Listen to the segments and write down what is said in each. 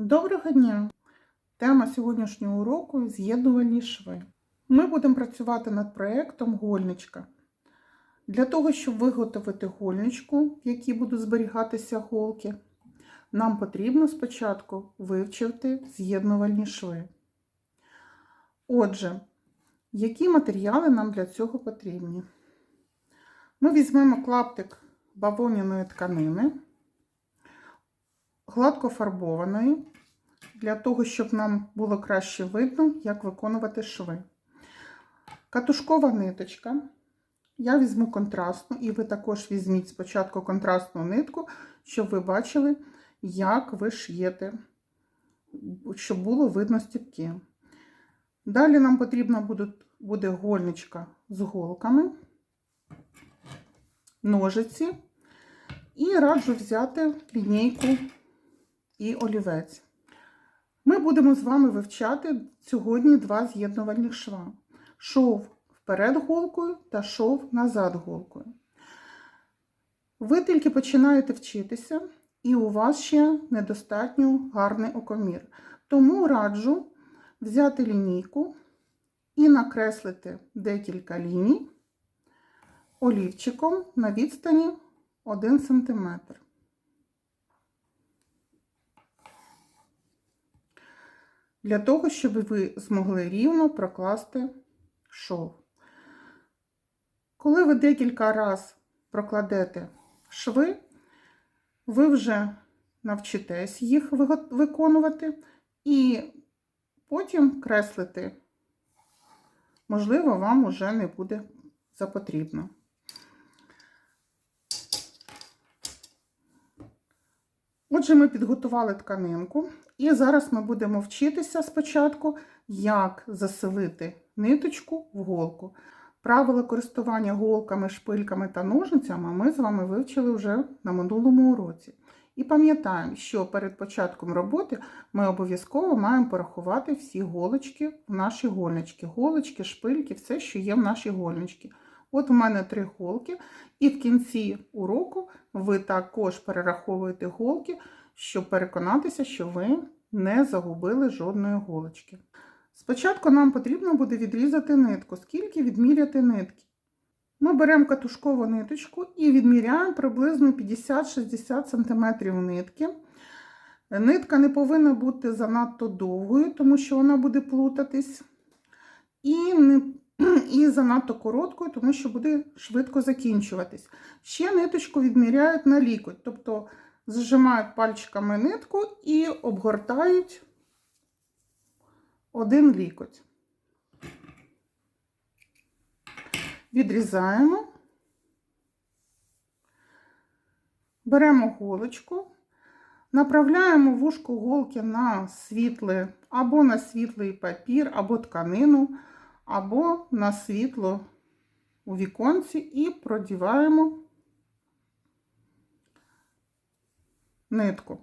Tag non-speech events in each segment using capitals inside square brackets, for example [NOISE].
Доброго дня! Тема сьогоднішнього уроку з'єднувальні шви. Ми будемо працювати над проєктом гольничка. Для того, щоб виготовити гольничку, в якій будуть зберігатися голки, нам потрібно спочатку вивчити з'єднувальні шви. Отже, які матеріали нам для цього потрібні? Ми візьмемо клаптик бавовняної тканини, гладко фарбованої, для того, щоб нам було краще видно, як виконувати шви. Катушкова ниточка. Я візьму контрастну, і ви також візьміть спочатку контрастну нитку, щоб ви бачили, як ви шиєте, щоб було видно стіпки. Далі нам потрібна буде, буде гольничка з голками, ножиці, і раджу взяти лінійку і олівець. Ми будемо з вами вивчати сьогодні два з'єднувальних шва. Шов вперед голкою та шов назад голкою. Ви тільки починаєте вчитися, і у вас ще недостатньо гарний окомір. Тому раджу взяти лінійку і накреслити декілька ліній олівчиком на відстані 1 см. Для того, щоб ви змогли рівно прокласти шов. Коли ви декілька разів прокладете шви, ви вже навчитесь їх виконувати і потім креслити, можливо, вам уже не буде запотрібно. Отже, ми підготували тканинку, і зараз ми будемо вчитися спочатку, як заселити ниточку в голку. Правила користування голками, шпильками та ножницями ми з вами вивчили вже на минулому уроці. І пам'ятаємо, що перед початком роботи ми обов'язково маємо порахувати всі голочки в наші гольнички. Голочки, шпильки, все, що є в нашій гольничці. От у мене три голки, і в кінці уроку ви також перераховуєте голки, щоб переконатися, що ви не загубили жодної голочки. Спочатку нам потрібно буде відрізати нитку, скільки відміряти нитки. Ми беремо катушкову ниточку і відміряємо приблизно 50-60 см нитки. Нитка не повинна бути занадто довгою, тому що вона буде плутатись. І не [CLEARS THROAT] і занадто короткою, тому що буде швидко закінчуватись. Ще ниточку відміряють на лікоть, тобто зжимають пальчиками нитку і обгортають один лікоть. Відрізаємо, беремо голочку, направляємо вушку голки на світле або на світлий папір, або тканину або на світло у віконці і продіваємо нитку.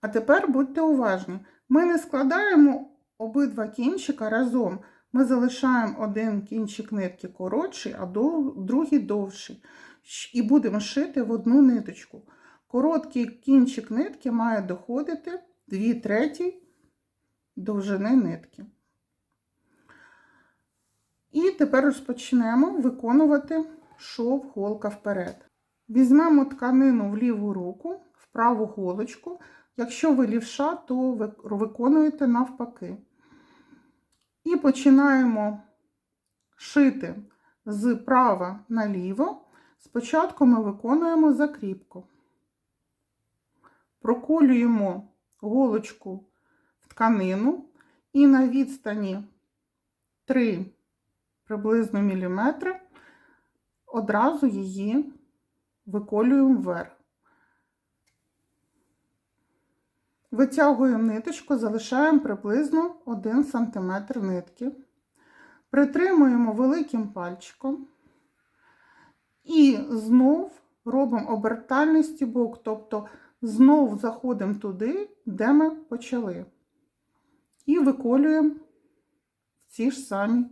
А тепер будьте уважні, ми не складаємо обидва кінчика разом. Ми залишаємо один кінчик нитки коротший, а другий довший. І будемо шити в одну ниточку. Короткий кінчик нитки має доходити 2 треті довжини нитки. І тепер розпочнемо виконувати шов голка вперед. Візьмемо тканину в ліву руку, в праву голочку. Якщо ви лівша, то виконуєте навпаки. І починаємо шити з права наліво. Спочатку ми виконуємо закріпку. Проколюємо голочку в тканину і на відстані 3 приблизно міліметри, одразу її виколюємо вверх. Витягуємо ниточку, залишаємо приблизно 1 см нитки, притримуємо великим пальчиком і знов робимо обертальний стібок, тобто знов заходимо туди, де ми почали, і виколюємо ці ж самі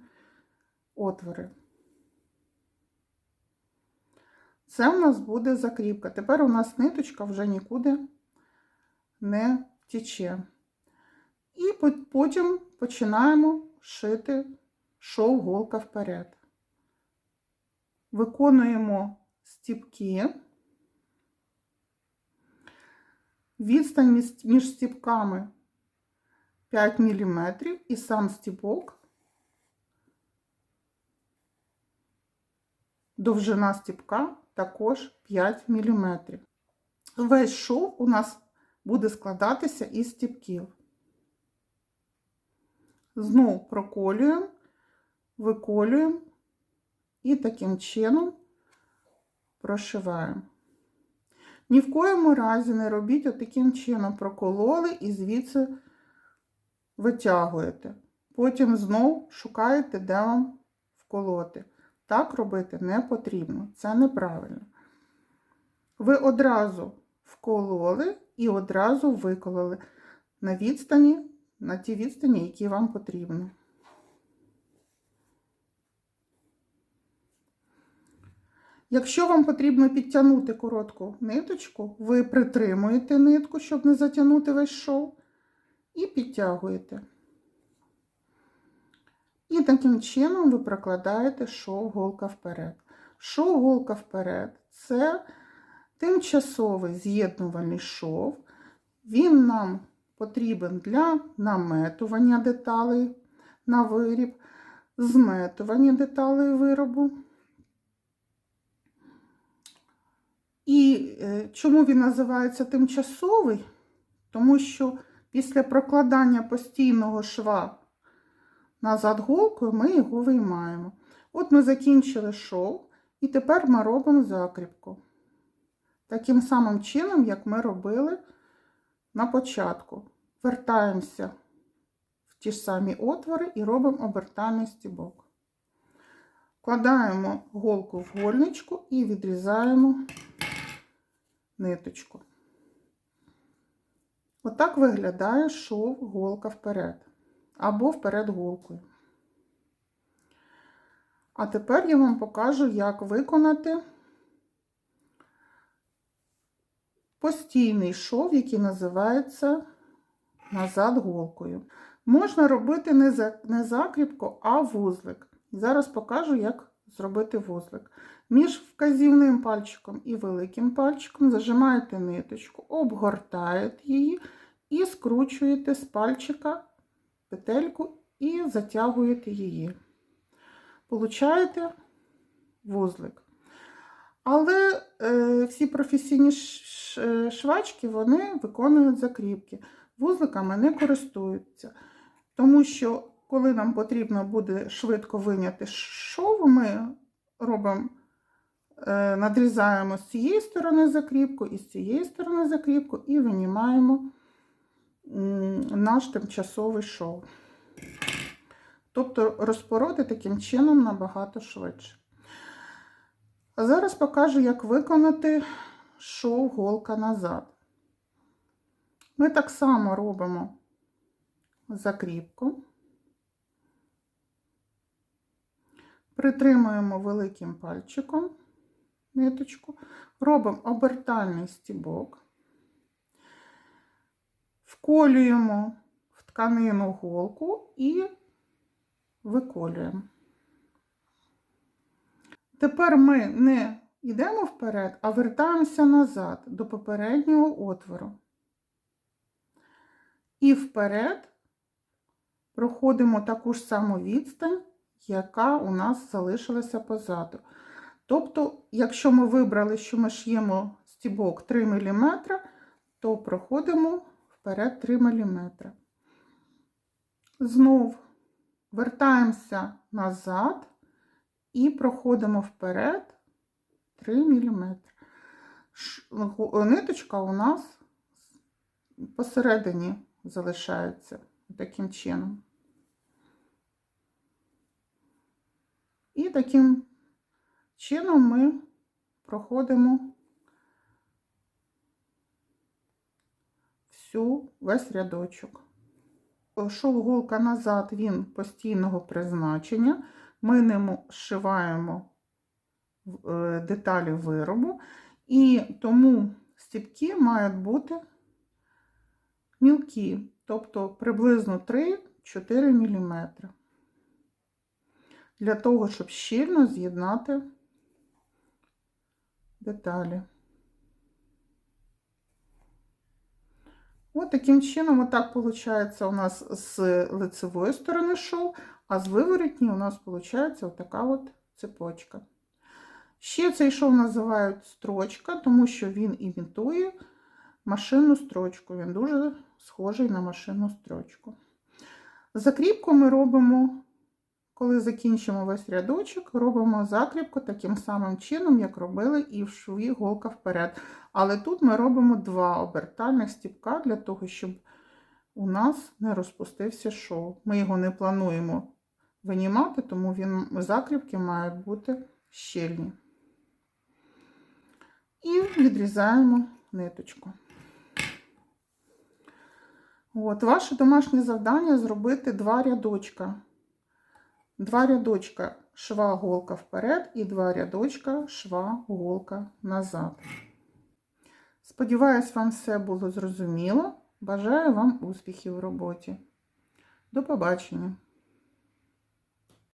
отвори. Це у нас буде закріпка. Тепер у нас ниточка вже нікуди не тече. І потім починаємо шити шов голка вперед. Виконуємо стіпки. Відстань між стіпками 5 мм і сам стіпок. Довжина стіпка також 5 мм. Весь шов у нас буде складатися із стіпків. Знов проколюємо, виколюємо і таким чином прошиваємо. Ні в коєму разі не робіть отаким чином прокололи і звідси витягуєте. Потім знов шукаєте, де вам вколоти. Так робити не потрібно, це неправильно. Ви одразу вкололи і одразу викололи на відстані, на ті відстані, які вам потрібні. Якщо вам потрібно підтягнути коротку ниточку, ви притримуєте нитку, щоб не затягнути весь шов, і підтягуєте. І таким чином ви прокладаєте шов голка вперед. Шов голка вперед це тимчасовий з'єднувальний шов. Він нам потрібен для наметування деталей на виріб, зметування деталей виробу. І е, чому він називається тимчасовий? Тому що після прокладання постійного шва назад голкою ми його виймаємо. От ми закінчили шов, і тепер ми робимо закріпку. Таким самим чином, як ми робили на початку. Вертаємося в ті ж самі отвори і робимо обертальний стібок. Вкладаємо голку в гольничку і відрізаємо ниточку. Отак виглядає шов голка вперед або вперед голкою. А тепер я вам покажу, як виконати постійний шов, який називається назад голкою. Можна робити не закріпку, а вузлик. Зараз покажу, як зробити вузлик. Між вказівним пальчиком і великим пальчиком зажимаєте ниточку, обгортаєте її і скручуєте з пальчика петельку і затягуєте її. Получаєте вузлик. Але е, всі професійні швачки вони виконують закріпки. Вузликами не користуються. Тому що, коли нам потрібно буде швидко виняти шов, ми робимо, е, надрізаємо з цієї сторони закріпку і з цієї сторони закріпку і винімаємо наш тимчасовий шов. Тобто розпороти таким чином набагато швидше. А зараз покажу, як виконати шов голка назад. Ми так само робимо закріпку, притримуємо великим пальчиком ниточку, робимо обертальний стібок, вколюємо в тканину голку і виколюємо. Тепер ми не йдемо вперед, а вертаємося назад до попереднього отвору. І вперед проходимо таку ж саму відстань, яка у нас залишилася позаду. Тобто, якщо ми вибрали, що ми ш'ємо стібок 3 мм, то проходимо вперед 3 мм. Знов вертаємося назад і проходимо вперед 3 мм. Ниточка у нас посередині залишається таким чином. І таким чином ми проходимо всю весь рядочок. Шов голка назад, він постійного призначення. Ми ним зшиваємо е, деталі виробу, і тому стіпки мають бути мілкі, тобто приблизно 3-4 мм. Для того, щоб щільно з'єднати деталі. От таким чином, отак виходить у нас з лицевої сторони шов, а з виворотні у нас виходить отака от цепочка. Ще цей шов називають строчка, тому що він імітує машинну строчку. Він дуже схожий на машинну строчку. Закріпку ми робимо, коли закінчимо весь рядочок, робимо закріпку таким самим чином, як робили і в шві голка вперед. Але тут ми робимо два обертальних стіпка для того, щоб у нас не розпустився шов. Ми його не плануємо винімати, тому він, закріпки мають бути щільні. І відрізаємо ниточку. От, ваше домашнє завдання зробити два рядочка. Два рядочка шва голка вперед і два рядочка шва голка назад. Сподіваюсь, вам все було зрозуміло. Бажаю вам успіхів в роботі. До побачення!